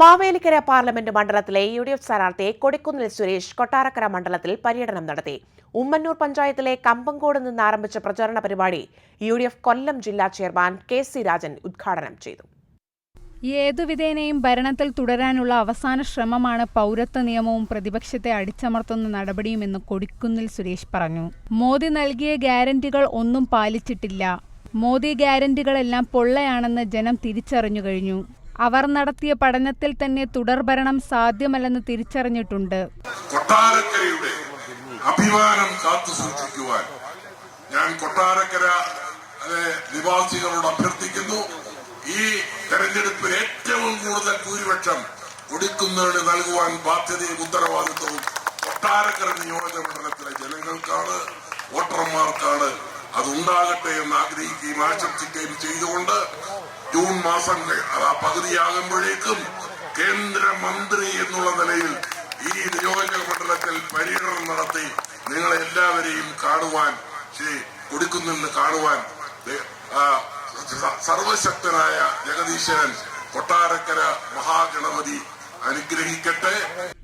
Mavelikkara parliament മണ്ഡലത്തിലെ U D F സ്ഥാനാർത്ഥി കൊടിക്കുന്നിൽ സുരേഷ് കൊട്ടാരക്കര മണ്ഡലത്തിൽ പര്യടനം നടത്തി. ഉമ്മന്നൂർ പഞ്ചായത്തിലെ കമ്പങ്കോട് നിന്ന് ആരംഭിച്ച പ്രചാരണ പരിപാടി യു ഡി എഫ് കൊല്ലം ജില്ലാ ചെയർമാൻ കെ സി രാജൻ ഉദ്ഘാടനം ചെയ്തു. ഏതുവിധേനയും ഭരണത്തിൽ തുടരാനുള്ള അവസാന ശ്രമമാണ് പൗരത്വ നിയമവും പ്രതിപക്ഷത്തെ അടിച്ചമർത്തുന്ന നടപടിയുമെന്ന് കൊടിക്കുന്നിൽ സുരേഷ് പറഞ്ഞു. മോദി നൽകിയ ഗ്യാരണ്ടികൾ ഒന്നും പാലിച്ചിട്ടില്ല. മോദി ഗ്യാരന്റികളെല്ലാം പൊള്ളയാണെന്ന് ജനം തിരിച്ചറിഞ്ഞു കഴിഞ്ഞു. അവർ നടത്തിയ പഠനത്തിൽ തന്നെ തുടർഭരണം സാധ്യമല്ലെന്ന് തിരിച്ചറിഞ്ഞിട്ടുണ്ട്. കൊട്ടാരക്കരയുടെ അഭിമാനം കാത്തു സൂക്ഷിക്കുവാൻ ഞാൻ കൊട്ടാരക്കര നിവാസികളോട് അഭ്യർത്ഥിക്കുന്നു. ഈ തെരഞ്ഞെടുപ്പിൽ ഏറ്റവും കൂടുതൽ ഭൂരിപക്ഷം ഒടുക്കുന്നതിന് നൽകുവാൻ ബാധ്യതയും ഉത്തരവാദിത്വവും കൊട്ടാരക്കര നിയോജക മണ്ഡലത്തിലെ ജനങ്ങൾക്കാണ് വോട്ടർമാർക്കാണ്. അതുണ്ടാകട്ടെ എന്ന് ആഗ്രഹിക്കുകയും ആശംസിക്കുകയും ചെയ്തുകൊണ്ട് ജൂൺ മാസം പകുതിയാകുമ്പോഴേക്കും കേന്ദ്രമന്ത്രി എന്നുള്ള നിലയിൽ ഈ നിയോജക മണ്ഡലത്തിൽ പര്യടനം നടത്തി നിങ്ങളെ എല്ലാവരെയും കാണുവാൻ ശ്രീ കൊടുക്കുന്നെന്ന് കാണുവാൻ സർവശക്തനായ ജഗദീശ്വരൻ കൊട്ടാരക്കര മഹാഗണപതി അനുഗ്രഹിക്കട്ടെ.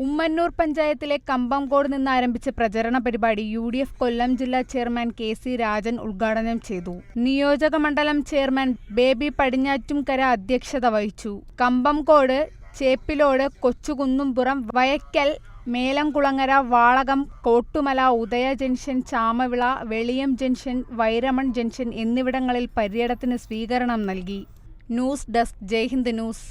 ഉമ്മന്നൂർ പഞ്ചായത്തിലെ കമ്പംകോട് നിന്ന് ആരംഭിച്ച പ്രചരണ പരിപാടി യു ഡി എഫ് കൊല്ലം ജില്ലാ ചെയർമാൻ കെ സി രാജൻ ഉദ്ഘാടനം ചെയ്തു. നിയോജക മണ്ഡലം ചെയർമാൻ ബേബി പടിഞ്ഞാറ്റുംകര അധ്യക്ഷത വഹിച്ചു. Kambamkode Cheppilode Kochukunnumpuram Vayakkal Melamkulangara Valakam Kottumala Udaya junction Chamavila Veliyam junction Vairamon junction എന്നിവിടങ്ങളിൽ പര്യടനത്തിന് സ്വീകരണം നൽകി. News desk Jaihind news.